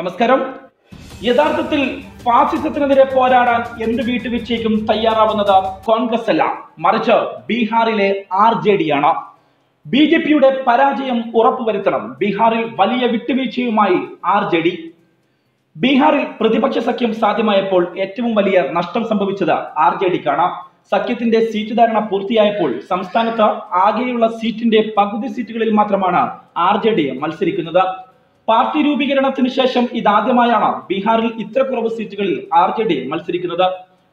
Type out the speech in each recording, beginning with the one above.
നമസ്കാരം. യഥാർത്ഥത്തിൽ ഫാസിസത്തിനെതിരെ പോരാടാൻ എന്ത് വീട്ടുവീഴ്ചയ്ക്കും തയ്യാറാവുന്നത് കോൺഗ്രസ് അല്ല മറിച്ച് ബീഹാറിലെ ആർ ജെ ഡി ആണ് ബി ജെ പിയുടെ പരാജയം ഉറപ്പുവരുത്തണം. ബീഹാറിൽ വലിയ വിട്ടുവീഴ്ചയുമായി ആർ ജെ ഡി ബീഹാറിൽ പ്രതിപക്ഷ സഖ്യം സാധ്യമായപ്പോൾ ഏറ്റവും വലിയ നഷ്ടം സംഭവിച്ചത് ആർ ജെ ഡിക്കാണ് സഖ്യത്തിന്റെ സീറ്റ് ധാരണ പൂർത്തിയായപ്പോൾ സംസ്ഥാനത്ത് ആകെയുള്ള സീറ്റിന്റെ പകുതി സീറ്റുകളിൽ മാത്രമാണ് ആർ ജെ ഡി മത്സരിക്കുന്നത്. പാർട്ടി രൂപീകരണത്തിന് ശേഷം ഇതാദ്യമായാണ് ബീഹാറിൽ ഇത്ര കുറവ് സീറ്റുകളിൽ ആർ ജെ ഡി മത്സരിക്കുന്നത്.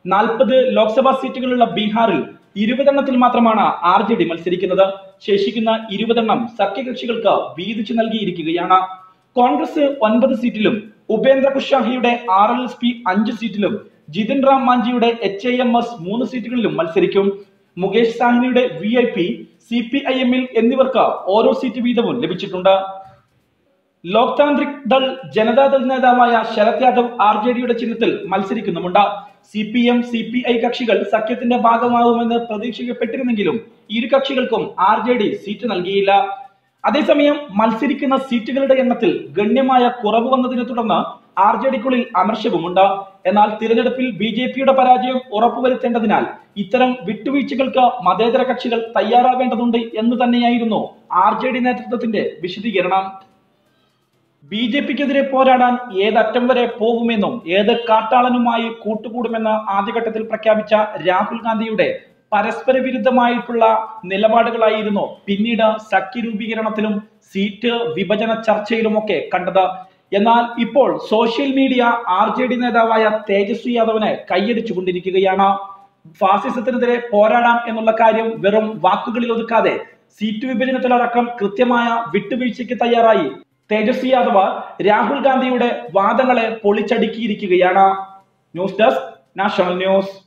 നാൽപ്പത് ലോക്സഭാ സീറ്റുകളുള്ള ബീഹാറിൽ ഇരുപതെണ്ണത്തിൽ മാത്രമാണ് ആർ ജെ ഡി മത്സരിക്കുന്നത്. ശേഷിക്കുന്ന ഇരുപതെണ്ണം സഖ്യകക്ഷികൾക്ക് വീതിച്ചു നൽകിയിരിക്കുകയാണ്. കോൺഗ്രസ് ഒൻപത് സീറ്റിലും ഉപേന്ദ്ര കുഷാഹിയുടെ ആർ എൽ എസ് പി അഞ്ച് സീറ്റിലും ജിതിൻ റാം മാഞ്ചിയുടെ എച്ച് ഐ എം എസ് മൂന്ന് സീറ്റുകളിലും മത്സരിക്കും. Mukesh സാഹ്നിയുടെ V I P C P I എമ്മിൽ എന്നിവർക്ക് ഓരോ സീറ്റ് വീതവും ലഭിച്ചിട്ടുണ്ട്. ലോക് താന്ത്രിക് ദൾ ജനതാദൾ നേതാവായ ശരത് യാദവ് ആർ ജെ ഡിയുടെ ചിഹ്നത്തിൽ മത്സരിക്കുന്നുമുണ്ട്. C P M C P I കക്ഷികൾ സഖ്യത്തിന്റെ ഭാഗമാകുമെന്ന് പ്രതീക്ഷിക്കപ്പെട്ടിരുന്നെങ്കിലും ഇരു കക്ഷികൾക്കും ആർ ജെ ഡി സീറ്റ് നൽകിയില്ല. അതേസമയം മത്സരിക്കുന്ന സീറ്റുകളുടെ എണ്ണത്തിൽ ഗണ്യമായ കുറവ് വന്നതിനെ തുടർന്ന് ആർ ജെ ഡിക്കുള്ളിൽ അമർഷവുമുണ്ട്. എന്നാൽ തിരഞ്ഞെടുപ്പിൽ ബി ജെ പിയുടെ പരാജയം ഉറപ്പുവരുത്തേണ്ടതിനാൽ ഇത്തരം വിട്ടുവീഴ്ചകൾക്ക് മതേതര കക്ഷികൾ തയ്യാറാവേണ്ടതുണ്ട് എന്ന് തന്നെയായിരുന്നു ആർ ജെ ഡി നേതൃത്വത്തിന്റെ വിശദീകരണം. ബി ജെ പിക്കെതിരെ പോരാടാൻ ഏതറ്റം വരെ പോകുമെന്നും ഏത് കാട്ടാളനുമായി കൂട്ടുകൂടുമെന്ന് ആദ്യഘട്ടത്തിൽ പ്രഖ്യാപിച്ച രാഹുൽ ഗാന്ധിയുടെ പരസ്പര വിരുദ്ധമായിട്ടുള്ള നിലപാടുകളായിരുന്നു പിന്നീട് സഖ്യ രൂപീകരണത്തിലും സീറ്റ് വിഭജന ചർച്ചയിലുമൊക്കെ കണ്ടത്. എന്നാൽ ഇപ്പോൾ social media R J D നേതാവായ തേജസ്വി യാദവിനെ കൈയടിച്ചുകൊണ്ടിരിക്കുകയാണ്. ഫാസിസത്തിനെതിരെ പോരാടാം എന്നുള്ള കാര്യം വെറും വാക്കുകളിൽ ഒതുക്കാതെ സീറ്റ് വിഭജനത്തിലടക്കം കൃത്യമായ വിട്ടുവീഴ്ചയ്ക്ക് തയ്യാറായി തേജസ്വി യാദവ് രാഹുൽ ഗാന്ധിയുടെ വാദങ്ങളെ പൊളിച്ചടുക്കിയിരിക്കുകയാണ്. News desk national news.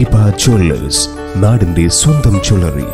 Deepa jewellers നാടിന്റെ സ്വന്തം ജ്വല്ലറി